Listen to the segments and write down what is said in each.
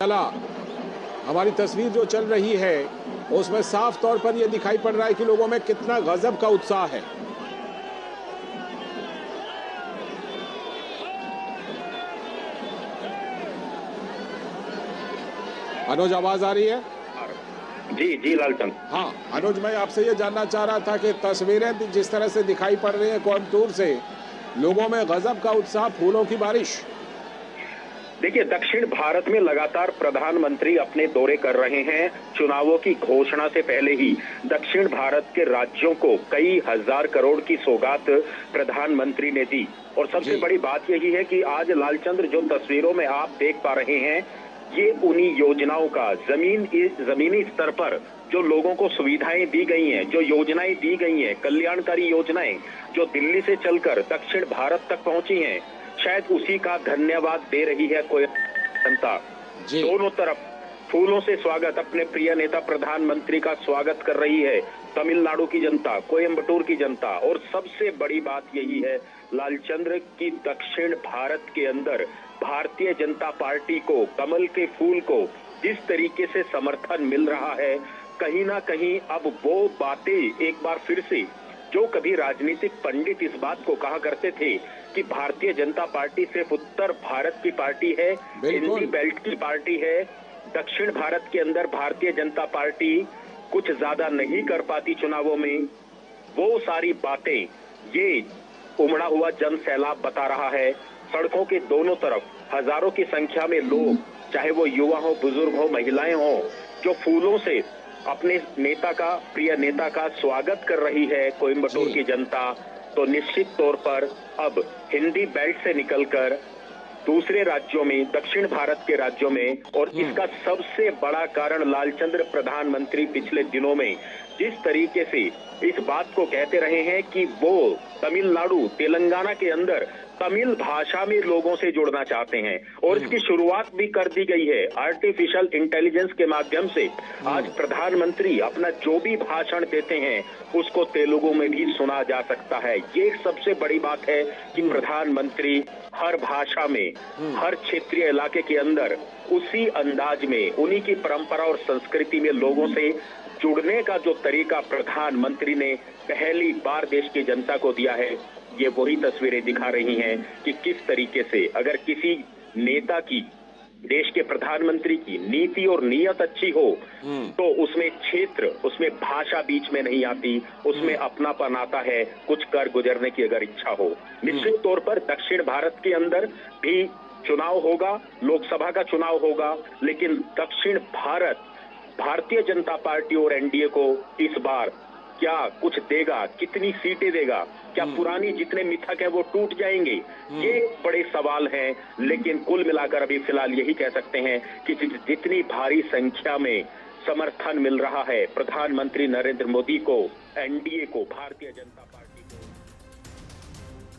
चला हमारी तस्वीर जो चल रही है उसमें साफ़ तौर पर यह दिखाई पड़ रहा है कि लोगों में कितना गजब का उत्साह है। अनुज आवाज़ आ रही है? जी जी लालचंद। हाँ अनुज मैं आपसे ये जानना चाह रहा था कि तस्वीरें जिस तरह से दिखाई पड़ रही हैं कोयम्बतूर से लोगों में गजब का उत्साह फूलों की बारिश। देखिए दक्षिण भारत में लगातार प्रधानमंत्री अपने दौरे कर रहे हैं। चुनावों की घोषणा से पहले ही दक्षिण भारत के राज्यों को कई हज़ार करोड़ की सौगात प्रधानमंत्री ने दी। और सबसे बड़ी बात यही है कि आज लालचंद्र जो तस्वीरों में आप देख पा रहे हैं ये उन्हीं योजनाओं का ज़मीन जमीनी स्तर पर जो लोगों को सुविधाएँ दी गई हैं जो योजनाएँ दी गई हैं कल्याणकारी योजनाएँ जो दिल्ली से चलकर दक्षिण भारत तक पहुँची हैं शायद उसी का धन्यवाद दे रही है कोई जनता। दोनों तरफ़ फूलों से स्वागत अपने प्रिय नेता प्रधानमंत्री का स्वागत कर रही है तमिलनाडु की जनता कोयम्बटूर की जनता। और सबसे बड़ी बात यही है लालचंद्र की दक्षिण भारत के अंदर भारतीय जनता पार्टी को कमल के फूल को जिस तरीके से समर्थन मिल रहा है कहीं ना कहीं अब वो बातें एक बार फिर से जो कभी राजनीतिक पंडित इस बात को कहा करते थे कि भारतीय जनता पार्टी सिर्फ़ उत्तर भारत की पार्टी है हिंदी बेल्ट की पार्टी है। दक्षिण भारत के अंदर भारतीय जनता पार्टी कुछ ज़्यादा नहीं कर पाती चुनावों में। वो सारी बातें ये उमड़ा हुआ जन सैलाब बता रहा है। सड़कों के दोनों तरफ़ हज़ारों की संख्या में लोग चाहे वो युवा हो बुज़ुर्ग हो महिलाएँ हो जो फूलों से अपने नेता का प्रिय नेता का स्वागत कर रही है कोयम्बटूर की जनता। तो निश्चित तौर पर अब हिंदी बेल्ट से निकलकर दूसरे राज्यों में दक्षिण भारत के राज्यों में और इसका सबसे बड़ा कारण लालचंद्र प्रधानमंत्री पिछले दिनों में जिस तरीके से इस बात को कहते रहे हैं कि वो तमिलनाडु तेलंगाना के अंदर तमिल भाषा में लोगों से जुड़ना चाहते हैं और इसकी शुरुआत भी कर दी गई है। आर्टिफिशियल इंटेलिजेंस के माध्यम से आज प्रधानमंत्री अपना जो भी भाषण देते हैं उसको तेलुगु में भी सुना जा सकता है। ये सबसे बड़ी बात है कि प्रधानमंत्री हर भाषा में हर क्षेत्रीय इलाके के अंदर उसी अंदाज में उन्हीं की परंपरा और संस्कृति में लोगों से जुड़ने का जो तरीका प्रधानमंत्री ने पहली बार देश की जनता को दिया है ये वही तस्वीरें दिखा रही हैं कि किस तरीके से अगर किसी नेता की देश के प्रधानमंत्री की नीति और नीयत अच्छी हो तो उसमें क्षेत्र उसमें भाषा बीच में नहीं आती उसमें अपनापन आता है कुछ कर गुजरने की अगर इच्छा हो। निश्चित तौर पर दक्षिण भारत के अंदर भी चुनाव होगा लोकसभा का चुनाव होगा लेकिन दक्षिण भारत भारतीय जनता पार्टी और एनडीए को इस बार क्या कुछ देगा? कितनी सीटें देगा? क्या पुरानी जितने मिथक है वो टूट जाएँगे? ये बड़े सवाल हैं लेकिन कुल मिलाकर अभी फ़िलहाल यही कह सकते हैं कि जितनी भारी संख्या में समर्थन मिल रहा है प्रधानमंत्री नरेंद्र मोदी को एनडीए को भारतीय जनता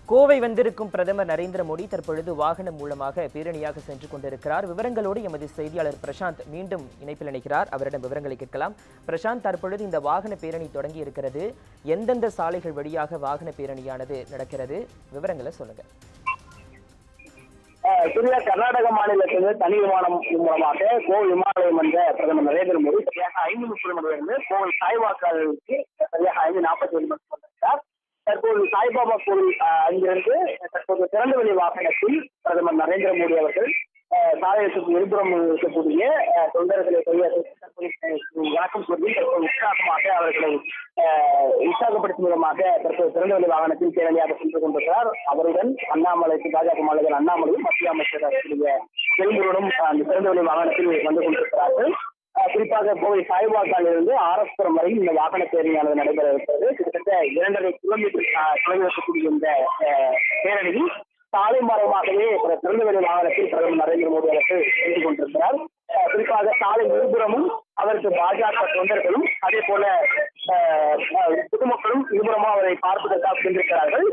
கோவை வந்திருக்கும் பிரதமர் நரேந்திர மோடி தற்பொழுது வாகனம் மூலமாக பேரணியாக சென்று கொண்டிருக்கிறார். விவரங்களோடு எமது செய்தியாளர் பிரசாந்த் மீண்டும் இணைப்பில் இணைக்கிறார் அவரிடம் விவரங்களை கேட்கலாம். பிரசாந்த் தற்பொழுது இந்த வாகன பேரணி தொடங்கி இருக்கிறது. எந்தெந்த சாலைகள் வழியாக வாகன பேரணியானது நடக்கிறது? விவரங்களை சொல்லுங்க. அஹ் கர்நாடக மாநிலத்திலிருந்து தனி விமானம் மூலமாக கோவை விமான நிலையம் வந்த பிரதமர் நரேந்திர மோடி சரியாக ஐந்து முப்பது மணியிலிருந்து கோவை சாய்பாக்காவிற்கு சரியாக ஐந்து நாற்பத்தி ஏழு மணி தற்போது சாய்பாபா கோவில் அஹ், அங்கிருந்து தற்போது திறந்தவெளி வாகனத்தில் பிரதமர் நரேந்திர மோடி அவர்கள் அஹ், சாலையத்துக்கு இருபுறம் இருக்கக்கூடிய அஹ், தொண்டர்களை தற்போது வணக்கம் சொல்லி தற்போது உற்சாகமாக அவர்களை உற்சாகப்படுத்தும் விதமாக தற்போது திறந்தவெளி வாகனத்தில் பேரணியாக சென்று கொண்டிருக்கிறார். அவருடன் அண்ணாமலை பாஜக மாநில அண்ணாமலையும் மத்திய அமைச்சர் அவர்களுடைய அந்த திறந்தவெளி வாகனத்தில் வந்து கொண்டிருக்கிறார்கள். குறிப்பாக கோவை சாய்பாக்கால் இருந்து ஆரஸ்புரம் வரை இந்த வாகன பேரணியானது நடைபெற இருக்கிறது. கிட்டத்தட்ட இரண்டரை கிலோமீட்டர் அஹ், இருக்கக்கூடிய இந்த பேரணியில் சாலை மரமாகவே திறந்தவெளி வாகனத்தில் பிரதமர் நரேந்திர மோடி அரசு செய்து கொண்டிருக்கிறார். குறிப்பாக சாலை இருபுறமும் அவருக்கு பாஜக தொண்டர்களும் அதே போல பொதுமக்களும் இருபுறமும் அவரை பார்ப்பதற்காக சென்றிருக்கிறார்கள்.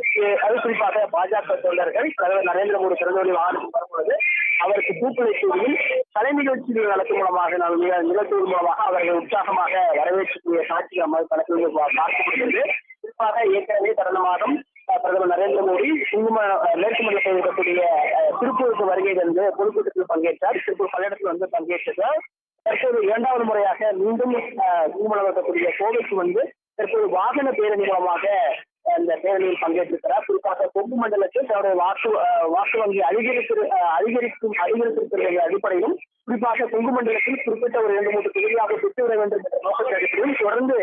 அது குறிப்பாக பாஜக தொண்டர்கள் பிரதமர் நரேந்திர மோடி திறந்தவெளி வாகனத்தில் வரும்பொழுது அவருக்கு பூக்களை தூவியும் கலை நிகழ்ச்சிகள் நடத்தும் மூலமாக நான் நிக- நிகழ்த்துவதன் மூலமாக அவர்கள் உற்சாகமாக வரவேற்கக்கூடிய காட்சி நம்ம கணக்கில் பார்க்கப்படுகிறது குறிப்பாக ஏற்கனவே கடந்த மாதம் அஹ், பிரதமர் நரேந்திர மோடி குங்கும மேற்கு மண்டலத்தில் இருக்கக்கூடிய திருப்பூருக்கு வருகை தந்து பொதுக்கூட்டத்தில் பங்கேற்றார். திருப்பூர் பல்லடத்தில் வந்து பங்கேற்றார் தற்போது இரண்டாவது முறையாக மீண்டும் அஹ், இருக்கக்கூடிய கோவைக்கு வந்து தற்போது வாகன பேரணி மூலமாக இந்த பேரணியில் பங்கேற்றிருக்கிறார். குறிப்பாக கொங்கு மண்டலத்தில் தன்னுடைய வாக்கு வாக்கு வங்கி அதிகரித்து அதிகரிக்கும் அதிகரித்திருக்கிற அடிப்படையிலும் குறிப்பாக கொங்கு மண்டலத்தில் குறிப்பிட்ட ஒரு இரண்டு மூன்று தொகுதியாக பெற்றுவிட வேண்டும் என்ற நோக்கத்தை அடிப்படையில் தொடர்ந்து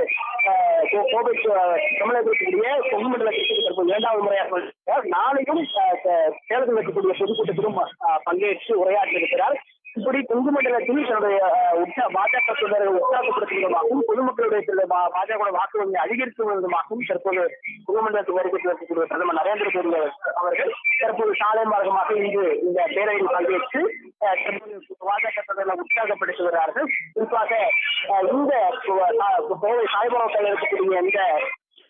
கோவை தமிழகத்திற்குரிய கொங்கு மண்டலத்திற்கு தற்போது இரண்டாவது முறையாக நாளையும் சேலத்தில் இருக்கக்கூடிய பொதுக்கூட்டத்திலும் பங்கேற்று உரையாற்றியிருக்கிறார். இப்படி குங்குமண்டலத்தில் தன்னுடைய உற்சா பாஜக தொண்டர்கள் உற்சாகப்படுத்தும் விதமாகவும் பொதுமக்களுடைய சில பாஜக வாக்கு வங்கி அதிகரிக்கும் விதமாகவும் தற்போது கொங்கு மண்டலத்தில் வருகை இருக்கக்கூடிய பிரதமர் நரேந்திர மோடி அவர்கள் தற்போது சாலை மார்க்கமாக இன்று இந்த பேரவையில் பங்கேற்று பாஜக தொண்டர்களை உற்சாகப்படுத்துகிறார்கள். குறிப்பாக இந்த பேரவை சா- இருக்கக்கூடிய இந்த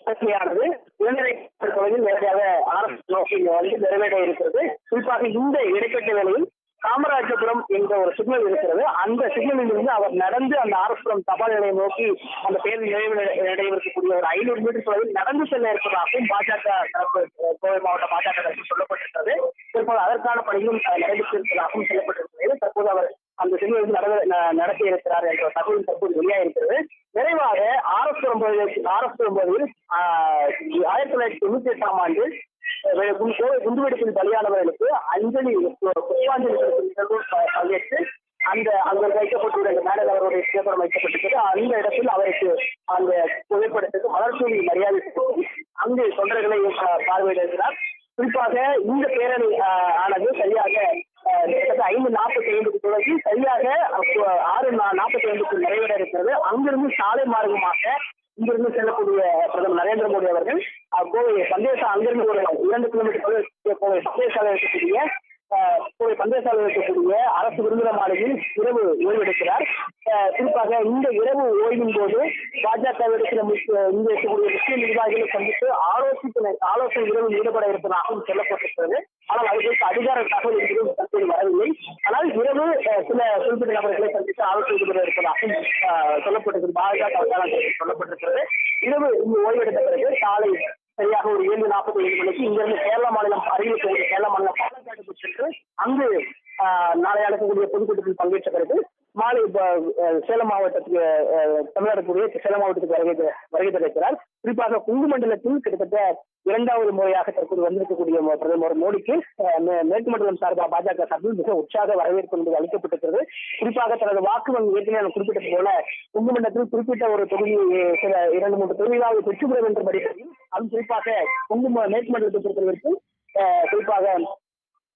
பிரச்சனையானது இளைஞரை பொறுத்தவரையில் நேரடியாக ஆரம்ப நோக்கி வந்து நிறைவேற இருக்கிறது. குறிப்பாக இந்த இடைப்பட்ட வேளையில் காமராஜபுரம் என்ற ஒரு சிக்னல் இருக்கிறது. அந்த சிக்னலில் இருந்து அவர் நடந்து அந்த ஆர்எஸ்புரம் தபால் நிலையம் நோக்கி அந்த பேருந்து நிறைவு நடைபெறக்கூடிய ஒரு ஐநூறு மீட்டர் தொலைவில் நடந்து செல்ல இருப்பதாகவும் பாஜக தரப்பு கோவை மாவட்ட பாஜக தரப்பு சொல்லப்பட்டிருக்கிறது. தற்போது அதற்கான பணியும் நடைபெற்றிருப்பதாகவும் சொல்லப்பட்டிருக்கிறது. தற்போது அவர் அந்த சிக்னல் நடவ- நடத்தி இருக்கிறார் என்ற தகவல் தற்போது வெளியாகிருக்கிறது நிறைவாக ஆர்எஸ்புரம் ஒன்பது ஆர்எஸ்புரம் ஒன்பதில் ஆஹ், ஆயிரத்தி தொள்ளாயிரத்தி தொண்ணூத்தி எட்டாம் ஆண்டு குண்டுவெடிப்பில் பலியானவர்களுக்கு அஞ்சலி புஷ்பாஞ்சலி செலுத்தும் நிகழ்வு பங்கேற்று அந்த அங்கு வைக்கப்பட்டுள்ள மேடல் அவருடைய புகைப்படம் வைக்கப்பட்டிருக்கிறது. அந்த இடத்தில் அவருக்கு அந்த புகைப்படத்துக்கு மலர்தூவி மரியாதை அங்கு தொண்டர்களை பார்வையிடுகிறார். குறிப்பாக இந்த பேரணி ஆனது சரியாக கிட்டத்தட்ட ஐந்து நாற்பத்தி ஐந்துக்கு தொடங்கி சரியாக ஆறு நா- நாற்பத்தி ஐந்துக்கு நிறைவேற இருக்கிறது அங்கிருந்து சாலை மார்க்கமாக இங்கிருந்து செல்லக்கூடிய பிரதமர் நரேந்திர மோடி அவர்கள் கோவை சந்தேச அங்கிருந்து ஒரு இரண்டு கிலோமீட்டர் தொலைவில் கோவை சந்தேசாலை இருக்கக்கூடிய கோவை பந்தயசாலை இருக்கக்கூடிய அரசு விருந்தின மாளிகையில் இரவு ஓய்வெடுக்கிறார். குறிப்பாக இந்த இரவு ஓய்வின் போது பாஜக இருக்கிற முக்கிய- இருக்கக்கூடிய முக்கிய நிர்வாகிகளை சந்தித்து ஆலோசித்து ஆலோசனை இரவில் ஈடுபட இருப்பதாகவும் சொல்லப்பட்டிருக்கிறது. ஆனால் அது குறித்து அதிகார தகவல் எதுவும் தற்போது வரவில்லை. ஆனால் இரவு சில குறிப்பிட்ட நபர்களை சந்தித்து ஆலோசனை ஈடுபட இருப்பதாகவும் சொல்லப்பட்டிருக்கிறது. பாஜக சொல்லப்பட்டிருக்கிறது. இரவு இங்கு ஓய்வெடுத்த பிறகு காலை சரியாக ஒரு ஏழு நாற்பத்தி ஏழு மணிக்கு இங்கிருந்து கேரள மாநிலம் அருகில் கேரள மாநிலம் பாலக்காட்டுக்கு சென்று அங்கு ஆஹ், நாளை நடக்கக்கூடிய பொதுக்கூட்டத்தில் பங்கேற்ற பிறகு மாலை சேலம் மாவட்டத்துக்கு தமிழ்நாடு சேலம் மாவட்டத்துக்கு வருகை த- வருகை தருகிறார் குறிப்பாக குங்கு மண்டலத்தில் கிட்டத்தட்ட இரண்டாவது முறையாக தற்போது வந்திருக்கக்கூடிய பிரதமர் மோடிக்கு மே- மேற்கு மண்டலம் சார்பாக பாஜக சார்பில் மிக உற்சாக வரவேற்பு என்பது அளிக்கப்பட்டிருக்கிறது. குறிப்பாக தனது வாக்கு வங்கி ஏற்கனவே நான் குறிப்பிட்டது போல குங்கு மண்டலத்தில் குறிப்பிட்ட ஒரு தொகுதி சில இரண்டு மூன்று தொகுதிகளாக பெற்று என்ற படிப்படையில் அதுவும் குறிப்பாக குங்கு மேற்கு மண்டலத்தை பொறுத்தவரைக்கும் குறிப்பாக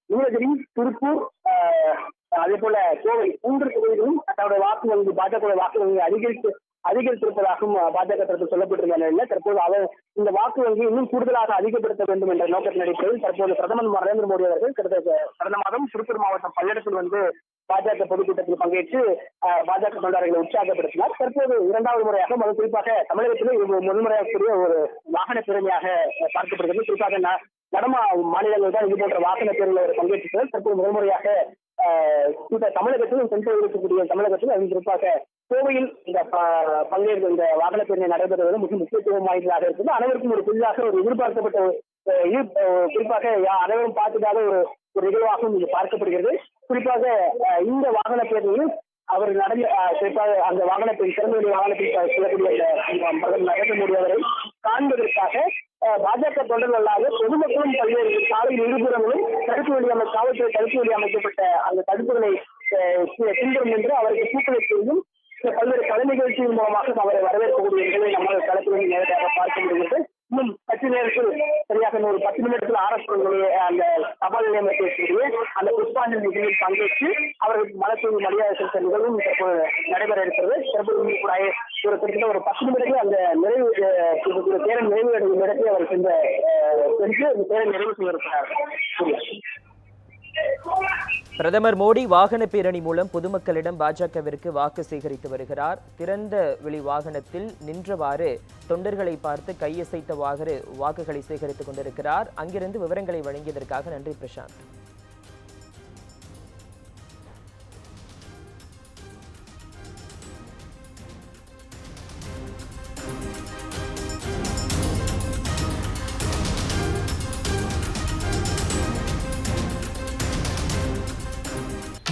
நீலகிரி திருப்பூர் ஆஹ், அதே போல கோவை மூன்று தொகுதிகளும் தன்னுடைய வாக்கு வங்கி பாஜக வாக்கு வங்கி அதிகரித்து அதிகரித்திருப்பதாகவும் பாஜக தரப்பு சொல்லப்பட்டிருந்த நிலையில் தற்போது அவர் இந்த வாக்கு வங்கி இன்னும் கூடுதலாக அதிகப்படுத்த வேண்டும் என்ற நோக்கத்தின் அடிப்படையில் தற்போது பிரதமர் நரேந்திர மோடி அவர்கள் கடந்த கடந்த மாதம் திருப்பூர் மாவட்டம் பல்லடத்தில் வந்து பாஜக பொதுக்கூட்டத்தில் பங்கேற்று அஹ், பாஜக தொண்டர்களை உற்சாகப்படுத்தினார். தற்போது இரண்டாவது முறையாக அது குறிப்பாக தமிழகத்தில் இது முதன்முறையாகக்கூடிய ஒரு வாகன பேரணியாக பார்க்கப்படுகிறது. குறிப்பாக ந- மாநிலங்கள் தான் இது போன்ற வாகன பேரணியில் அவர் தற்போது தற்போது முதன்முறையாக ஆஹ், இந்த இருக்கக்கூடிய தமிழகத்தில் அதுவும் குறிப்பாக கோவையில் இந்த பங்கேற்க இந்த வாகன பேரணி நடைபெறுவது மிக முக்கியத்துவம் வாய்ந்ததாக இருக்குது. அனைவருக்கும் ஒரு புதிதாக ஒரு எதிர்பார்க்கப்பட்ட குறிப்பாக யா- அனைவரும் பார்த்துக்காத ஒரு ஒரு நிகழ்வாகவும் இது பார்க்கப்படுகிறது. குறிப்பாக இந்த வாகன பேரணியில் அவர் நடந்த குறிப்பாக அந்த வாகனத்தை சிறந்த வாகனத்தை செல்லக்கூடிய இந்த முடியவரை நரேந்திர மோடி அவரை காண்பதற்காக அஹ், பாஜக தொண்டர்களாக பொதுமக்களும் பல்வேறு சாலை இருபுறங்களும் தடுப்பு வழி அமைச்ச காவல்துறை தடுப்பு வழி அமைக்கப்பட்ட அந்த தடுப்புகளை அஹ், பின்பற்றும் என்று அவருக்கு பூக்களை பல்வேறு கலை நிகழ்ச்சியின் மூலமாக அவரை வரவேற்கக்கூடிய நிகழ்வை நம்மால் களத்தில் நேரடியாக பார்க்க முடிகிறது. இன்னும் சற்று நேரத்தில் சரியாக ஒரு பத்து நிமிடத்தில் ஆர்எஸ்புடைய அந்த தபால் நிலையம் இருக்கக்கூடிய அந்த புஷ்பாஞ்சலி நிகழ்வில் பங்கேற்று அவர்களுக்கு மலத்தூவி மரியாதை செலுத்த நிகழ்வும் தற்போது நடைபெற இருக்கிறது. தற்போது கூட ஒரு கிட்டத்தட்ட ஒரு பத்து நிமிடத்தில் அந்த நிறைவு அஹ், பேரன் நிறைவு அடையும் இடத்தை அவர் சென்ற சென்று அந்த பேரன் நிறைவு செய்திருக்கிறார் பிரதமர் மோடி வாகன பேரணி மூலம் பொதுமக்களிடம் பாஜகவிற்கு வாக்கு சேகரித்து வருகிறார். திறந்த வெளி வாகனத்தில் நின்றவாறு தொண்டர்களை பார்த்து கையசைத்தவாறு வாக்குகளை சேகரித்துக் கொண்டிருக்கிறார். அங்கிருந்து விவரங்களை வழங்கியதற்காக நன்றி பிரசாந்த்.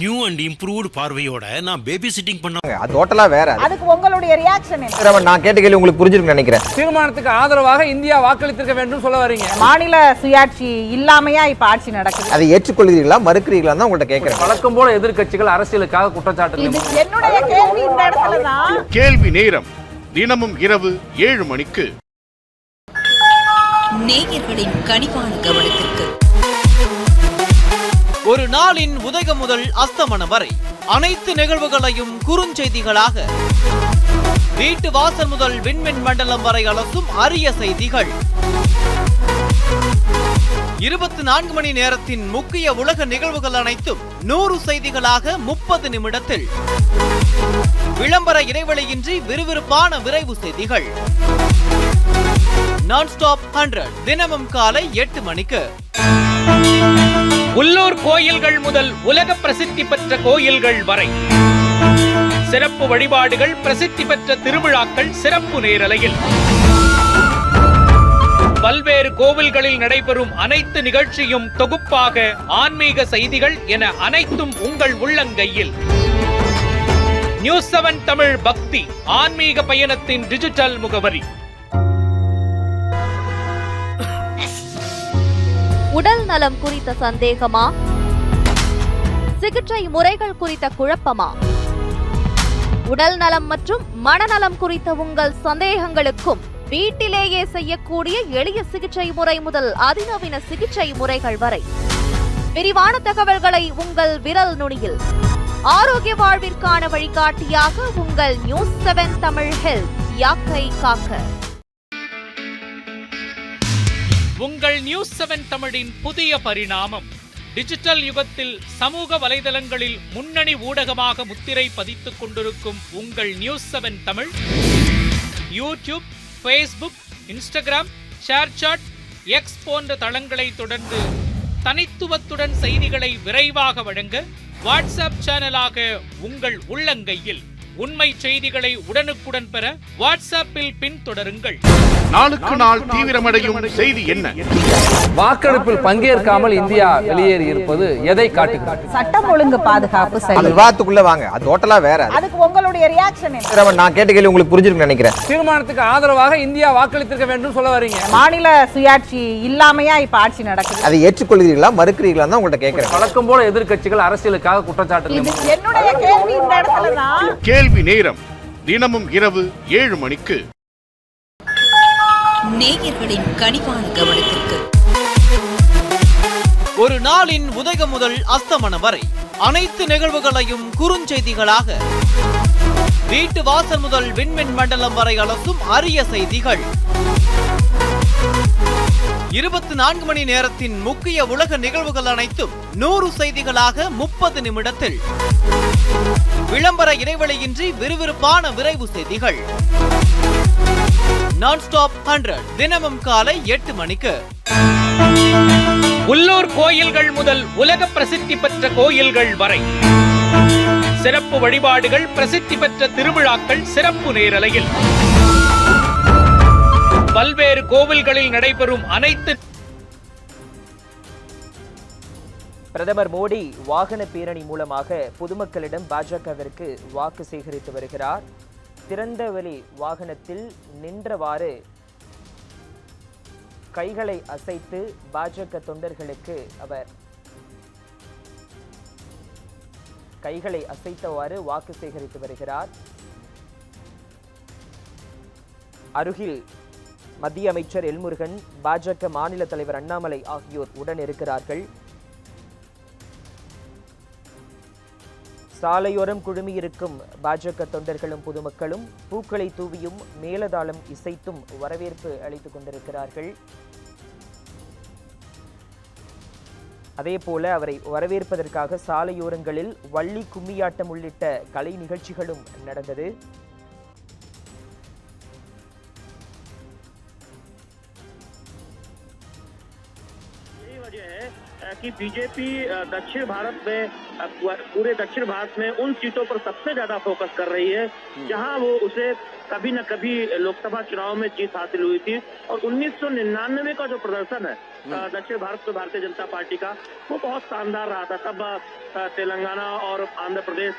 நியூ அண்ட் இம்ப்ரூவ்டு பார்வையோட நான் பேபி சிட்டிங் பண்ண அது டோட்டலா வேற. அது. அதுக்கு உங்களுடைய ரியாக்ஷன் என்ன? நான் கேட்ட கேள்வி உங்களுக்கு புரிஞ்சிருக்கும்னு நினைக்கிறேன். தீர்மானத்துக்கு ஆதரவாக இந்தியா வாக்களித்திருக்க வேண்டும் சொல்ல வரீங்க. மாநில சுயாட்சி இல்லாமையா இப்ப ஆட்சி நடக்குது? அதை ஏற்றுக்கொள்கிறீர்களா மறுக்கிறீர்களா தான் உங்கள்ட்ட கேட்கிறேன். வழக்கம் போல எதிர்க்கட்சிகள் அரசியலுக்காக குற்றச்சாட்டு இது என்னுடைய கேள்வி இந்த இடத்துல தான் கேள்வி நேரம். தினமும் இரவு ஏழு மணிக்கு. நேயர்களின் கனிவான கவனத்திற்கு ஒரு நாளின் உதயம் முதல் அஸ்தமனம் வரை. அனைத்து நிகழ்வுகளையும் குறுஞ்செய்திகளாக வீட்டு வாசல் முதல் விண்மின் மண்டலம் வரை அலசும் அரிய செய்திகள். இருபத்தி நான்கு மணி நேரத்தின் முக்கிய உலக நிகழ்வுகள் அனைத்தும் நூறு செய்திகளாக முப்பது நிமிடத்தில். விளம்பர இடைவெளியின்றி விறுவிறுப்பான விரைவு செய்திகள். நான் ஸ்டாப் ஹண்ட்ரட் தினமும் காலை எட்டு மணிக்கு. உள்ளூர் கோயில்கள் முதல் உலக பிரசித்தி பெற்ற கோயில்கள் வரை. சிறப்பு வழிபாடுகள் பிரசித்தி பெற்ற திருவிழாக்கள் சிறப்பு நேரலையில். பல்வேறு கோவில்களில் நடைபெறும் அனைத்து நிகழ்ச்சியும் தொகுப்பாக ஆன்மீக செய்திகள் என அனைத்தும் உங்கள் உள்ளங்கையில். நியூஸ் செவன் தமிழ் பக்தி ஆன்மீக பயணத்தின் டிஜிட்டல் முகவரி. உடல் நலம் குறித்த சந்தேகமா? சிகிச்சை முறைகள் குறித்த குழப்பமா? உடல் நலம் மற்றும் மனநலம் குறித்த உங்கள் சந்தேகங்களுக்கும் வீட்டிலேயே செய்யக்கூடிய எளிய சிகிச்சை முறை முதல் அதிநவீன சிகிச்சை முறைகள் வரை. விரிவான தகவல்களை உங்கள் விரல் நுனியில். ஆரோக்கிய வாழ்விற்கான வழிகாட்டியாக உங்கள் நியூஸ் செவன் தமிழ் ஹெல்த் யாக்கை காக்க. உங்கள் நியூஸ் செவன் தமிழின் புதிய பரிணாமம். டிஜிட்டல் யுகத்தில் சமூக வலைதளங்களில் முன்னணி ஊடகமாக முத்திரை பதித்துக் கொண்டிருக்கும் உங்கள் news seven Tamil. YouTube Facebook Instagram ShareChat X போன்ற தளங்களை தொடர்ந்து தனித்துவத்துடன் செய்திகளை விரைவாக வழங்க வாட்ஸ்அப் சேனலாக உங்கள் உள்ளங்கையில். உண்மை செய்திகளை உடனுக்குடன் பெற வாட்ஸ்அப்பில் பின்தொடருங்கள். நாளுக்கு நாள் தீவிரமடையும் செய்தி என்ன? வாக்கெடுப்பில் பங்கேற்காமல் இந்தியா வெளியேறி இருப்பது எதை காட்டுகிறது? சட்டம் ஒழுங்கு பாதுகாப்பு சரி. விவாதத்துக்குள்ள வாங்க. அது டோட்டலா வேற அது. அதுக்கு உங்களுடைய ரியாக்ஷன் என்ன? நான் கேட்ட கேள்வி உங்களுக்கு புரிஞ்சிருக்கும்னு நினைக்கிறேன். தீர்மானத்துக்கு ஆதரவாக இந்தியா வாக்களித்திருக்க வேண்டும் சொல்ல வரீங்க. மாநில சுயாட்சி இல்லாமையா இப்ப ஆட்சி நடக்குது? அதை ஏற்றுக்கொள்கிறீர்களா மறுக்கிறீர்களா தான் உங்கள்ட்ட கேட்கிறேன். வழக்கம் போல எதிர்க்கட்சிகள் அரசியலுக்காக குற்றச்சாட்டு இது என்னுடைய கேள்வி இந்த இடத்துல தான் கேள்வி நேரம். தினமும் இரவு ஏழு மணிக்கு. நேயர்களின் கனிவான கவனத்திற்கு. ஒரு நாளின் உதயம் முதல் அஸ்தமனம் வரை அனைத்து நிகழ்வுகளையும் குறுஞ்செய்திகளாக. வீட்டு வாசல் முதல் விண்மின் மண்டலம் வரை அலசும் அரிய செய்திகள். இருபத்தி நான்கு மணி நேரத்தின் முக்கிய உலக நிகழ்வுகள் அனைத்தும் நூறு செய்திகளாக முப்பது நிமிடத்தில். விளம்பர இடைவெளியின்றி விறுவிறுப்பான விரைவு செய்திகள். நான் ஸ்டாப் ஹண்ட்ரட் தினமும் காலை எட்டு மணிக்கு. உள்ளூர் கோயில்கள் முதல் உலக பிரசித்தி பெற்ற கோயில்கள் வரை. சிறப்பு வழிபாடுகள் பிரசித்தி பெற்ற திருவிழாக்கள் சிறப்பு நேரலையில். பல்வேறு கோவில்களில் நடைபெறும் அனைத்து பிரதமர் மோடி வாகன பேரணி மூலமாக பொதுமக்களிடம் பாஜகவிற்கு வாக்கு சேகரித்து வருகிறார். திறந்தவெளி வாகனத்தில் நின்றவாறு கைகளை அசைத்து பாஜக தொண்டர்களுக்கு அவர் கைகளை அசைத்தவாறு வாக்கு சேகரித்து வருகிறார். அருகில் மத்திய அமைச்சர் எல்முருகன் பாஜக மாநில தலைவர் அண்ணாமலை ஆகியோர் உடன் இருக்கிறார்கள் சாலையோரம் குழுமியிருக்கும் பாஜக தொண்டர்களும் பொதுமக்களும் பூக்களை தூவியும் மேலதாளம் இசைத்தும் வரவேற்பு அளித்துக் கொண்டிருக்கிறார்கள். அதேபோல அவரை வரவேற்பதற்காக சாலையோரங்களில் வள்ளி கும்மியாட்டம் உள்ளிட்ட கலை நிகழ்ச்சிகளும் நடந்தது. कि बीजेपी दक्षिण भारत में पूरे दक्षिण भारत में उन सीटों पर सबसे ज़्यादा फोकस कर रही है जहाँ वो उसे कभी न कभी लोकसभा चुनाव में जीत हासिल हुई थी। और 1999 का जो प्रदर्शन है दक्षिण भारत में भारतीय जनता पार्टी का वो बहुत शानदार रहा था। तब तेलंगाना और आंध्र प्रदेश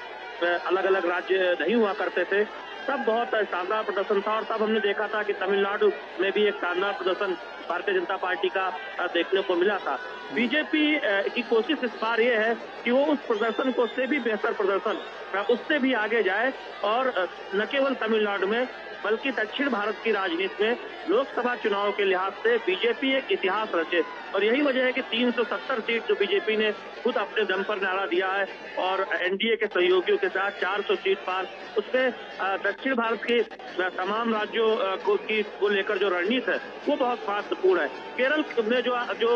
अलग अलग राज्य नहीं हुआ करते थे। तब बहुत शानदार प्रदर्शन था और तब हमने देखा था कि तमिलनाडु में भी एक शानदार प्रदर्शन भारतीय जनता पार्टी का देखने को मिला था। बीजेपी की कोशिश इस बार ये है कि वो उस प्रदर्शन को से भी बेहतर प्रदर्शन उससे भी आगे जाए और न केवल तमिलनाडु में, बल्कि दक्षिण भारत की राजनीति में लोकसभा चुनाव के लिहाज से बीजेपी एक इतिहास रचे। और यही वजह है कि 370 सीट जो बीजेपी ने खुद अपने दम पर नारा दिया है और एनडीए के सहयोगियों के साथ 400 सीट पार। उसमें दक्षिण भारत के तमाम राज्यों को, की, को लेकर जो रणनीति है, वो बहुत महत्वपूर्ण है। केरल में जो जो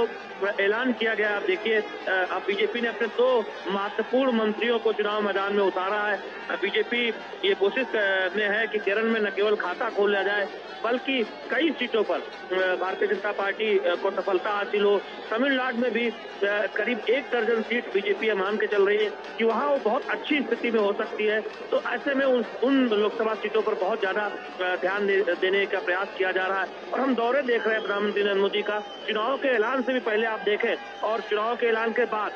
ऐलान किया गया, आप देखिए अब बीजेपी ने अपने दो महत्वपूर्ण मंत्रियों को चुनाव मैदान में उतारा है। बीजेपी ये कोशिश में है कि केरल में न केवल खाता खोल लिया जाए, बल्कि कई सीटों पर भारतीय जनता पार्टी को सफलता हासिल हो। तमिलनाडु में भी करीब एक दर्जन सीट बीजेपी मान के चल रही है कि वहाँ वो बहुत अच्छी स्थिति में हो सकती है। तो ऐसे में उन, उन लोकसभा सीटों पर बहुत ज़्यादा ध्यान दे, देने का प्रयास किया जा रहा है। और हम दौरे देख रहे हैं प्रधानमंत्री नरेंद्र मोदी का। चुनाव के ऐलान से भी पहले आप देखें और चुनाव के ऐलान के बाद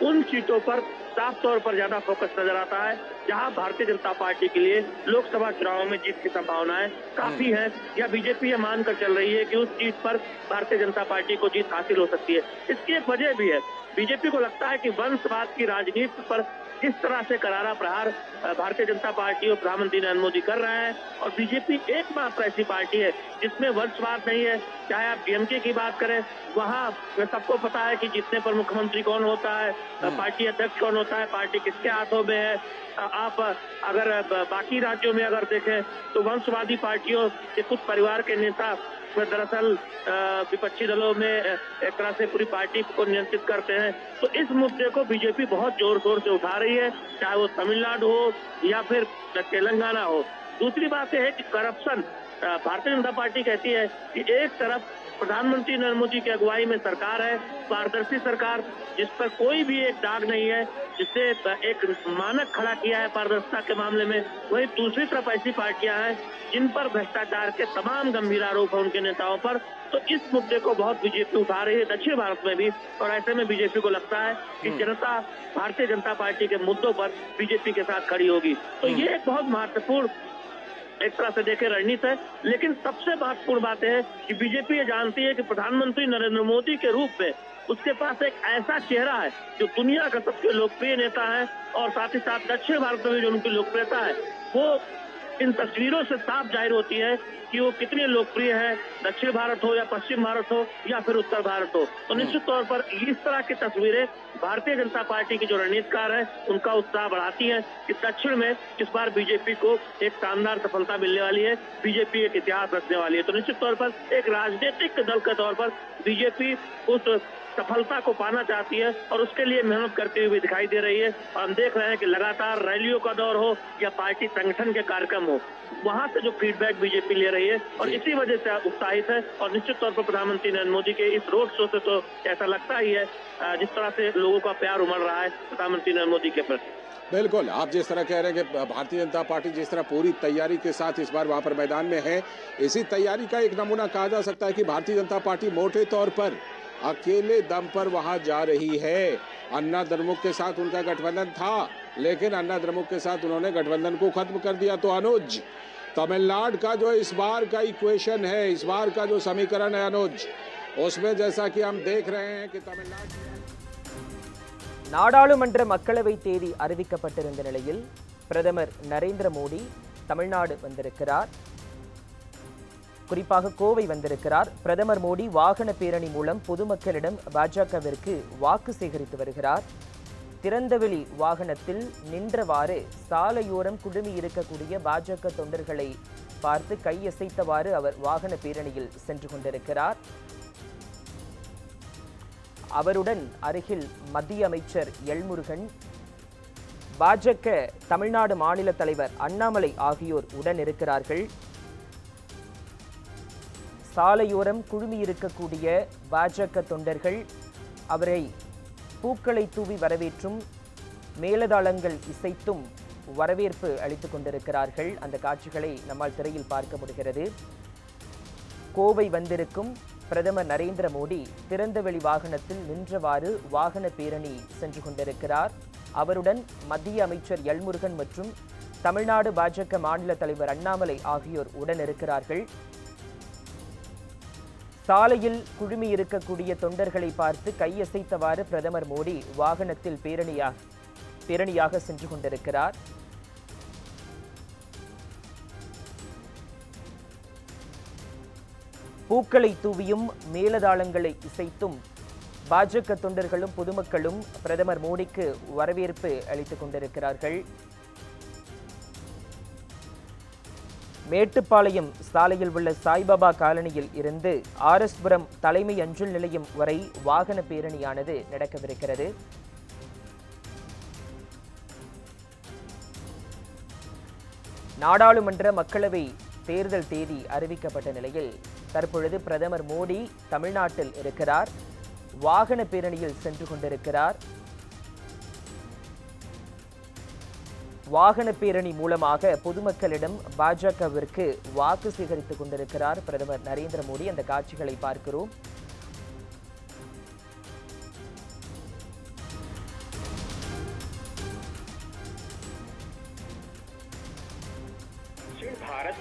उन सीटों पर साफ़ तौर पर ज़्यादा फोकस नज़र आता है जहाँ भारतीय जनता पार्टी के लिए लोकसभा चुनाव में जीत की संभावनाएँ काफ़ी है या बीजेपी ये मानकर चल रही है कि उस सीट पर भारतीय जनता पार्टी को जीत हासिल हो सकती है। इसकी एक वजह भी है बीजेपी को लगता है कि वंशवाद की राजनीति पर जिस तरह से करारा प्रहार भारतीय जनता पार्टी और प्रधानमंत्री नरेंद्र मोदी कर रहे हैं और बीजेपी एकमात्र ऐसी पार्टी है जिसमें वंशवाद नहीं है चाहे आप डीएमके की बात करें वहाँ सबको पता है कि जितने पर मुख्यमंत्री कौन होता है पार्टी अध्यक्ष कौन होता है पार्टी किसके हाथों में है आप अगर बाकी राज्यों में अगर देखें तो वंशवादी पार्टियों के कुछ परिवार के नेता दरअसल विपक्षी दलों में एक तरह से पूरी पार्टी को नियंत्रित करते हैं। तो इस मुद्दे को बीजेपी बहुत ज़ोर शोर से उठा रही है, चाहे वो तमिलनाडु हो या फिर तेलंगाना हो। दूसरी बात यह है कि करप्शन भारतीय जनता पार्टी कहती है कि एक तरफ़ प्रधानमंत्री नरेंद्र मोदी की अगुवाई में सरकार है पारदर्शी सरकार जिस पर कोई भी एक दाग नहीं है जिससे एक मानक खड़ा किया है पारदर्शिता के मामले में वही दूसरी तरफ़ ऐसी पार्टियाँ हैं जिन पर भ्रष्टाचार के तमाम गंभीर आरोप है उनके नेताओं पर। तो इस मुद्दे को बहुत बीजेपी उठा रही है दक्षिण भारत में भी और ऐसे में बीजेपी को लगता है कि जनता भारतीय जनता पार्टी के मुद्दों पर बीजेपी के साथ खड़ी होगी। तो ये एक बहुत महत्वपूर्ण एक तरह से देखे रणनीति है। लेकिन सबसे महत्वपूर्ण बात है कि बीजेपी ये जानती है कि प्रधानमंत्री नरेंद्र मोदी के रूप में उसके पास एक ऐसा चेहरा है जो दुनिया का सबसे लोकप्रिय नेता है और साथ ही साथ दक्षिण भारत में भी जो उनकी लोकप्रियता है, वो इन तस्वीरों से साफ़ ज़ाहिर होती है कि वो कितने लोकप्रिय है दक्षिण भारत हो या पश्चिम भारत हो या फिर उत्तर भारत हो। तो निश्चित तौर पर इस तरह की तस्वीरें भारतीय जनता पार्टी की जो रणनीतिकार है उनका उत्साह बढ़ाती है कि दक्षिण में इस बार बीजेपी को एक शानदार सफलता मिलने वाली है बीजेपी एक इतिहास रखने वाली है। तो निश्चित तौर पर एक राजनीतिक दल के तौर पर बीजेपी उस सफलता को पाना चाहती है और उसके लिए मेहनत करती हुई दिखाई दे रही है। और हम देख रहे हैं कि लगातार रैलियों का दौर हो या पार्टी संगठन के कार्यक्रम हो, वहाँ से जो फीडबैक बीजेपी ले रही है और इसी वजह से उत्साहित है और निश्चित तौर पर प्रधानमंत्री नरेंद्र मोदी के इस रोड शो से तो ऐसा लगता ही है जिस तरह से लोगों का प्यार उमड़ रहा है प्रधानमंत्री नरेंद्र मोदी के प्रति। बिल्कुल, आप जिस तरह कह रहे हैं कि भारतीय जनता पार्टी जिस तरह पूरी तैयारी के साथ इस बार वहाँ पर मैदान में है, इसी तैयारी का एक नमूना कहा जा सकता है कि भारतीय जनता पार्टी मोटे तौर पर अकेले दम पर वहां जा रही है अन्ना द्रमुक के साथ उनका गठबंधन था लेकिन अन्ना द्रमुक के साथ उन्होंने गठबंधन को खत्म कर दिया तो अनुज तमिलनाडु का जो इस बार का इक्वेशन है इस बार का जो समीकरण है अनुज उसमें जैसा कि हम देख रहे हैं कि तमिलनाडु நாடாளுமன்ற மக்களவை தேதி அறிவிக்கப்பட்டிருந்த நிலையில் பிரதமர் நரேந்திர மோடி தமிழ்நாடு வந்திருக்கிறார் குறிப்பாக கோவை வந்திருக்கிறார். பிரதமர் மோடி வாகன பேரணி மூலம் பொதுமக்களிடம் பாஜகவிற்கு வாக்கு சேகரித்து வருகிறார். திறந்தவெளி வாகனத்தில் நின்றவாறு சாலையோரம் குழுமி இருக்கக்கூடிய பாஜக தொண்டர்களை பார்த்து கையசைத்தவாறு அவர் வாகன பேரணியில் சென்று கொண்டிருக்கிறார். அவருடன் அருகில் மத்திய அமைச்சர் எல்முருகன் பாஜக தமிழ்நாடு மாநில தலைவர் அண்ணாமலை ஆகியோர் உடன் இருக்கிறார்கள். சாலையோரம் குழுமியிருக்கக்கூடிய பாஜக தொண்டர்கள் அவரை பூக்களை தூவி வரவேற்றும் மேலதாளங்கள் இசைத்தும் வரவேற்பு அளித்துக் கொண்டிருக்கிறார்கள். அந்த காட்சிகளை நம்மால் திரையில் பார்க்க முடிகிறது. கோவை வந்திருக்கும் பிரதமர் நரேந்திர மோடி திறந்தவெளி வாகனத்தில் நின்றவாறு வாகன பேரணி சென்று கொண்டிருக்கிறார். அவருடன் மத்திய அமைச்சர் எல்முருகன் மற்றும் தமிழ்நாடு பாஜக மாநில தலைவர் அண்ணாமலை ஆகியோர் உடன் இருக்கிறார்கள். சாலையில் குழுமி இருக்கக்கூடிய தொண்டர்களை பார்த்து கையசைத்தவாறு பிரதமர் மோடி வாகனத்தில் பேரணியாக பேரணியாக சென்று கொண்டிருக்கிறார். பூக்களை தூவியும் மேலதாளங்களை இசைத்தும் பாஜக தொண்டர்களும் பொதுமக்களும் பிரதமர் மோடிக்கு வரவேற்பு அளித்துக் கொண்டிருக்கிறார்கள். மேட்டுப்பாளையம் சாலையில் உள்ள சாய்பாபா காலனியில் இருந்து ஆர்எஸ்புரம் தலைமை அஞ்சல் நிலையம் வரை வாகன பேரணியானது நடக்கவிருக்கிறது. நாடாளுமன்ற மக்களவை தேர்தல் தேதி அறிவிக்கப்பட்ட நிலையில் தற்பொழுது பிரதமர் மோடி தமிழ்நாட்டில் இருக்கிறார். வாகன பேரணியில் சென்று கொண்டிருக்கிறார். வாகன பேரணி மூலமாக பொதுமக்களிடம் பாஜகவிற்கு வாக்கு சேகரித்துக் கொண்டிருக்கிறார் பிரதமர் நரேந்திர மோடி. அந்த காட்சிகளை பார்க்கிறோம்.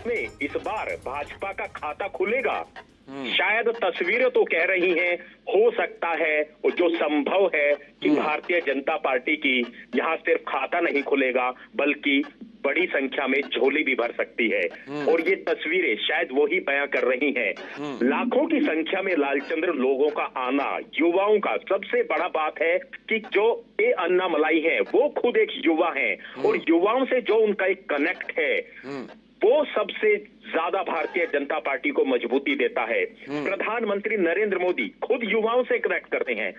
में इस बार भाजपा का खाता खुलेगा। शायद तस्वीरें तो कह रही हैं हो सकता है और जो संभव है कि भारतीय जनता पार्टी की यहाँ सिर्फ़ खाता नहीं खुलेगा बल्कि बड़ी संख्या में झोली भी भर सकती है। और ये तस्वीरें शायद वही बयां कर रही हैं। लाखों की संख्या में लालचंद्र लोगों का आना युवाओं का सबसे बड़ा बात है कि जो ये अन्ना मलाई है वो खुद एक युवा हैं। और युवाओं से जो उनका एक कनेक्ट है वो सबसे ज़्यादा भारतीय जनता पार्टी को मजबूती देता है। प्रधानमंत्री नरेंद्र मोदी खुद युवाओं से कनेक्ट करते हैं।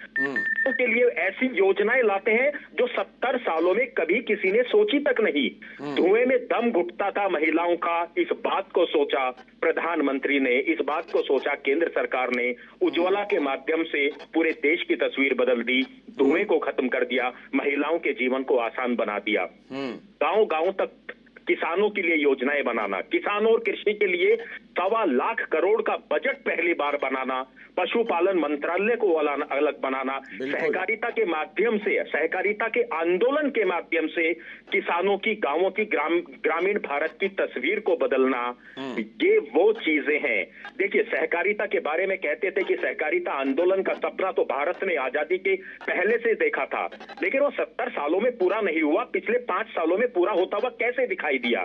के लिए ऐसी योजनाएँ लाते हैं जो सत्तर सालों में कभी किसी ने सोची तक नहीं। धुएँ में दम घुटता था महिलाओं का इस बात को सोचा प्रधानमंत्री ने इस बात को सोचा केंद्र सरकार ने। उज्ज्वला के माध्यम से पूरे देश की तस्वीर बदल दी धुएँ को खत्म कर दिया महिलाओं के जीवन को आसान बना दिया। गाँव गाँव तक किसानों के लिए योजनाएँ बनाना किसानों और कृषि के लिए सवा लाख करोड़ का बजट पहली बार बनाना पशुपालन मंत्रालय को अलग बनाना सहकारिता के माध्यम से सहकारिता के आंदोलन के माध्यम से किसानों की गाँवों की ग्राम ग्रामीण भारत की तस्वीर को बदलना ये वो चीज़ें हैं। देखिए सहकारिता के बारे में कहते थे कि सहकारिता आंदोलन का सपना तो भारत ने आज़ादी के पहले से देखा था लेकिन वो सत्तर सालों में पूरा नहीं हुआ पिछले पाँच सालों में पूरा होता हुआ कैसे दिखाई दिया?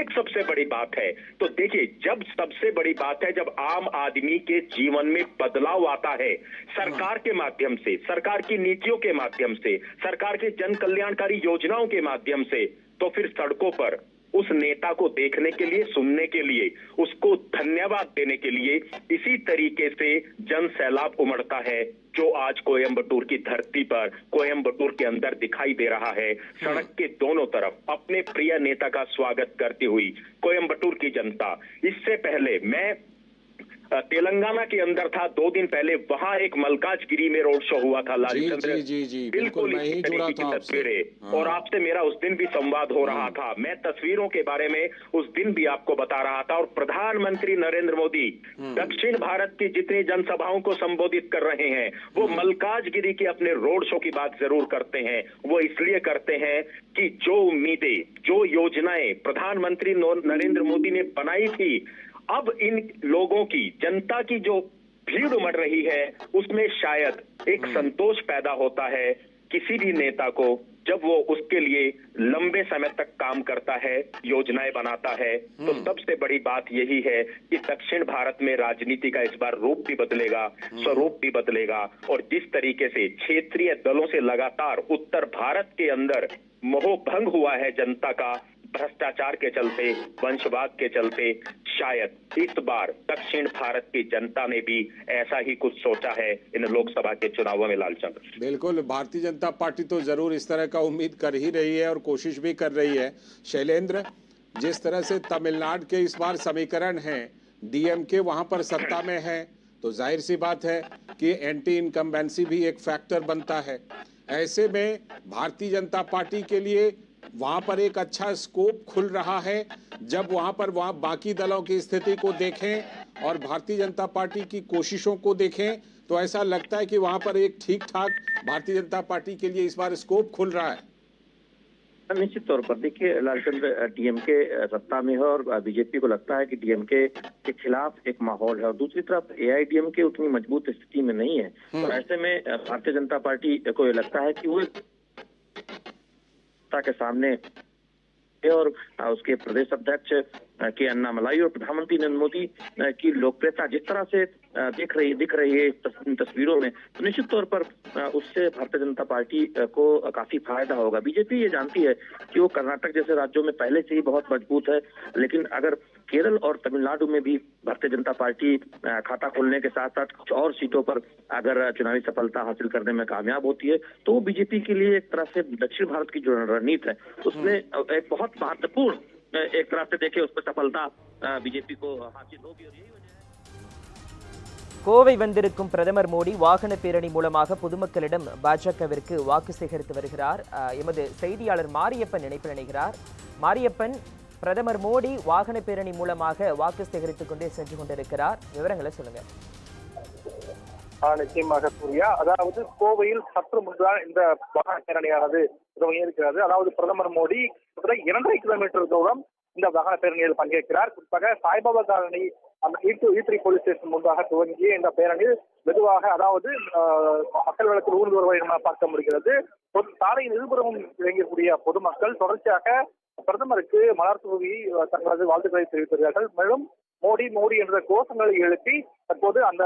एक सबसे बड़ी बात है। तो देखिए जब सबसे बड़ी बात है जब आम आदमी के जीवन में बदलाव आता है सरकार के माध्यम से सरकार की नीतियों के माध्यम से सरकार के जन कल्याणकारी योजनाओं के माध्यम से तो फिर सड़कों पर उस नेता को देखने के लिए सुनने के लिए उसको धन्यवाद देने के लिए इसी तरीके से जन सैलाब उमड़ता है। जो आज कोयम्बटूर की धरती पर कोयम्बटूर के अंदर दिखाई दे रहा है, सड़क के दोनों तरफ़ अपने प्रिय नेता का स्वागत करती हुई कोयम्बटूर की जनता। इससे पहले मैं तेलंगाना के अंदर था दो दिन पहले वहाँ एक मलकाजगिरी में रोड शो हुआ था लाल चंद्र जी, जी, जी, बिल्कुल, इसी तरीके की तस्वीरें। हाँ। और आपसे मेरा उस दिन भी संवाद हो रहा था। मैं तस्वीरों के बारे में उस दिन भी आपको बता रहा था। और प्रधानमंत्री नरेंद्र मोदी दक्षिण भारत की जितनी जनसभाओं को संबोधित कर रहे हैं वो मलकाजगिरी के अपने रोड शो की बात ज़रूर करते हैं। वो इसलिए करते हैं कि जो उम्मीदें जो योजनाएँ प्रधानमंत्री नरेंद्र मोदी ने बनाई थी अब इन लोगों की जनता की जो भीड़ उमड़ रही है उसमें शायद एक संतोष पैदा होता है किसी भी नेता को जब वो उसके लिए लंबे समय तक काम करता है योजनाएँ बनाता है। तो सबसे बड़ी बात यही है कि दक्षिण भारत में राजनीति का इस बार रूप भी बदलेगा स्वरूप भी बदलेगा। और जिस तरीके से क्षेत्रीय दलों से लगातार उत्तर भारत के अंदर मोह भंग हुआ है जनता का भ्रष्टाचार के चलते, वंशवाद के चलते, शायद इस बार दक्षिण भारत की जनता ने भी ऐसा ही कुछ सोचा है इन लोकसभा के चुनावों में लालचंद्र बिल्कुल, भारतीय जनता पार्टी तो ज़रूर इस तरह का उम्मीद कर ही रही है और कोशिश भी कर रही है। शैलेंद्र, जिस तरह से तमिलनाडु के इस बार समीकरण हैं, डीएमके वहाँ पर सत्ता में है तो ज़ाहिर सी बात है कि एंटी इनकम्बेंसी भी एक फैक्टर बनता है। ऐसे में भारतीय जनता पार्टी के लिए वहाँ पर एक अच्छा स्कोप खुल रहा है जब वहाँ पर वहाँ बाकी दलों की स्थिति को देखें और भारतीय जनता पार्टी की कोशिशों को देखें तो ऐसा लगता है कि वहाँ पर एक ठीक ठाक भारतीय जनता पार्टी के लिए इस बार स्कोप खुल रहा है। निश्चित तौर पर देखिए लालचंद डीएमके सत्ता में है और बीजेपी को लगता है कि डीएमके के खिलाफ एक माहौल है और दूसरी तरफ़ एआईडीएमके उतनी मज़बूत स्थिति में नहीं है। तो ऐसे में भारतीय जनता पार्टी को ये लगता है कि वो एक सत्ता के सामने और उसके प्रदेश अध्यक्ष के अन्ना मलाई और प्रधानमंत्री नरेंद्र मोदी की लोकप्रियता जिस तरह से दिख रही दिख रही है तस- तस्वीरों में तो निश्चित तौर पर उससे भारतीय जनता पार्टी को काफ़ी फ़ायदा होगा। बीजेपी ये जानती है कि वो कर्नाटक जैसे राज्यों में पहले से ही बहुत मज़बूत है लेकिन अगर केरल और तमिलनाडु में भी भारतीय जनता पार्टी खाता खोलने के साथ साथ कुछ और सीटों पर अगर चुनावी सफलता हासिल करने में कामयाब होती है तो वो बीजेपी के लिए एक तरह से दक्षिण भारत की जो रणनीति है उसमें एक बहुत महत्वपूर्ण एक तरह से देखे उस पर सफलता बीजेपी को हासिल होगी और यही கோவை வந்திருக்கும் பிரதமர் மோடி வாகன பேரணி மூலமாக பொதுமக்களிடம் பாஜகவிற்கு வாக்கு சேகரித்து வருகிறார். எமது செய்தியாளர் மாரியப்பன் இணைப்பில் நினைகிறார் மாரியப்பன் பிரதமர் மோடி வாகன பேரணி மூலமாக வாக்கு சேகரித்துக் கொண்டே சென்று கொண்டிருக்கிறார். விவரங்களை சொல்லுங்க. ஆஹ் நிச்சயமாக சூர்யா. அதாவது கோவையில் சற்று முன்புதான் இந்த வாகன பேரணியானது இருக்கிறது அதாவது பிரதமர் மோடி இரண்டரை கிலோமீட்டர் தூரம் இந்த வாகன பேரணியில் பங்கேற்கிறார். குறிப்பாக சாய்பாபா காலனி அந்த ஈட்டு ஈத்ரி போலீஸ் ஸ்டேஷன் முன்பாக துவங்கி இந்த பேரணி மெதுவாக அதாவது மக்கள் வழக்கில் ஊர்ந்து வருவதை நம்ம பார்க்க முடிகிறது. பொது- சாலையின் இருபுறமும் இயங்கக்கூடிய பொதுமக்கள் தொடர்ச்சியாக பிரதமருக்கு மலர் தூவி தங்களது வாழ்த்துக்களை தெரிவித்தார்கள் மேலும் மோடி மோடி என்ற கோஷங்களை எழுப்பி தற்போது அந்த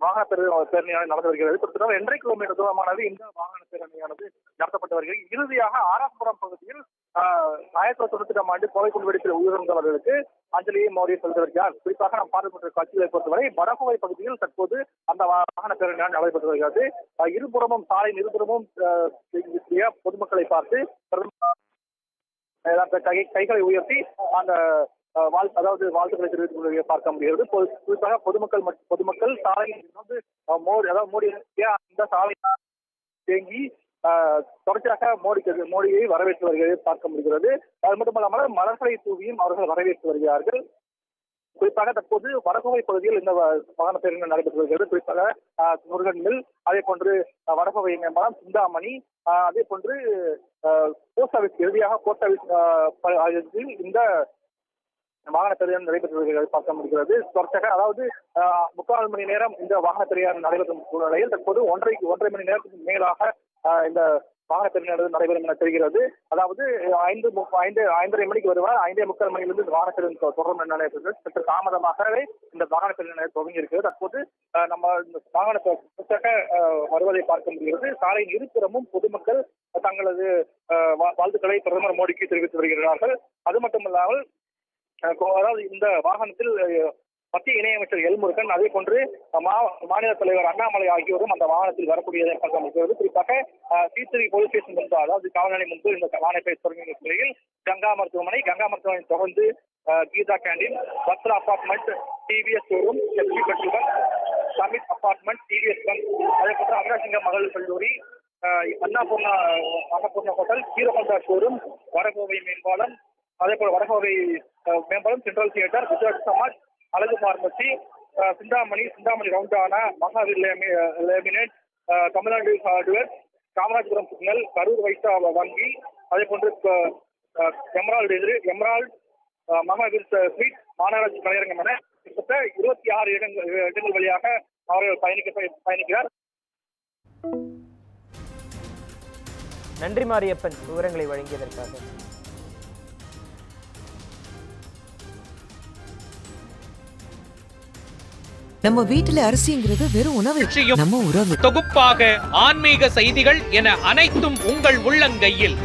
வாகன பேரணியானது நடந்து வருகிறது கிட்டத்தட்ட ரெண்டரை கிலோமீட்டர் தூரமானது இந்த வாகன பேரணியானது நடத்தப்பட்டு வருகிறது இறுதியாக ஆராஸ்புரம் பகுதியில் ஆஹ், ஆயிரத்தி தொள்ளாயிரத்தி தொண்ணூத்தி எட்டாம் ஆண்டு கோவை குண்டுவெடிப்பில் உயிரிழந்தவர்களுக்கு அஞ்சலியை மோடி செலுத்தி குறிப்பாக நாம் பார்வைப்பட்ட காட்சிகளை பொறுத்தவரை வடகுவை பகுதியில் தற்போது அந்த வாகன பேரணியானது நடைபெற்று வருகிறது. இருபுறமும் சாலையின் இருபுறமும் பொதுமக்களை பார்த்து கை கைகளை உயர்த்தி அந்த அதாவது வாழ்த்துக்களை தெரிவித்துக் பார்க்க முடிகிறது. பொது- குறிப்பாக பொதுமக்கள் பொதுமக்கள் சாலையில் வந்து மோடி அதாவது மோடி அந்த சாலை தேங்கி தொடர்ச்சியாக மோடிக்கு மோடியை வரவேற்று வருகிறது பார்க்க முடிகிறது. அது மட்டுமல்லாமல் மலர்களை தூவியும் அவர்கள் வரவேற்று வருகிறார்கள். குறிப்பாக தற்போது வடகோவை பகுதியில் இந்த வாகன பேரணி நடைபெற்று வருகிறது. குறிப்பாக முருகன் மில் அதே போன்று வடகோவை மேம்பாலம் சிந்தாமணி அதே போன்று போஸ்ட் ஆஃபீஸ் இறுதியாக போஸ்ட் ஆஃபீஸ் இந்த வாகன பெரியார் நடைபெற்று பார்க்க முடிகிறது. தொடர்ச்சியாக அதாவது முக்கால் மணி நேரம் இந்த வாகன பெரியார் நடைபெறும் சூழ்நிலையில் தற்போது ஒன்றரை ஒன்றரை மணி நேரத்துக்கு மேலாக அஹ், இந்த வாகன பேரணி நடைபெறும் என தெரிகிறது. அதாவது ஐந்து மு- ஐந்து ஐந்தரை மணிக்கு வருவார். ஐந்தே முக்கால் மணியிலிருந்து இந்த வாகன பேரணி தொடரும் என நடைபெறுகிறது. சற்று தாமதமாகவே இந்த வாகன பேரணி துவங்கி இருக்கிறது தற்போது நம்ம இந்த வாகன அஹ், வருவதை பார்க்க முடிகிறது. சாலையின் இருபுறமும் பொதுமக்கள் தங்களது வா- வாழ்த்துக்களை பிரதமர் மோடிக்கு தெரிவித்து வருகிறார்கள். அது மட்டுமல்லாமல் அதாவது இந்த வாகனத்தில் மத்திய இணையமைச்சர் எல்முருகன் அதே போன்று மா- மாநில தலைவர் அண்ணாமலை ஆகியோரும் அந்த வாகனத்தில் வரக்கூடியதை பார்க்க முடிகிறது குறிப்பாக சீத்திரி போலீஸ் ஸ்டேஷன் முன்பு அதாவது காவல்நிலை முன்பு இந்த வாகனத்தை தொடங்கிய நிலையில் கங்கா மருத்துவமனை கங்கா மருத்துவமனை தொடர்ந்து Geetha canteen Bhadra apartment TVS showroom SP petrol Samith apartment TVS bunk அதே போன்று அமராசிங்க மகளிர் கல்லூரி அஹ், Annapoorna Annapoorna hotel Hero Honda showroom Varagovai மேம்பாலம் அதே போல வடகோவை மேம்பாலம் சென்ட்ரல் தியேட்டர் குஜராத் சமாஜ் அழகு pharmacy Chintamani Chintamani ரவுண்டானா Mahaveer laminate Tamil Nadu hardware Kamarajapuram signal Karur Vysya வங்கி அதே போன்று அஹ், எமரால்டு எதிர் எமரால்டு மகாவீர் ஸ்வீட் மாநகராட்சி கலையரங்கம் என கிட்டத்தட்ட இருபத்தி ஆறு இடங்கள் இடங்கள் வழியாக அவர்கள் பயணிக்க பயணிக்கிறார். நன்றி மாரியப்பன் விவரங்களை வழங்கியதற்காக. நம்ம வீட்டுல அரிசிங்கிறது வெறும் உணவு. நம்ம உறவு. தொகுப்பாக ஆன்மீக செய்திகள் என அனைத்தும் உங்கள் உள்ளங்கையில்.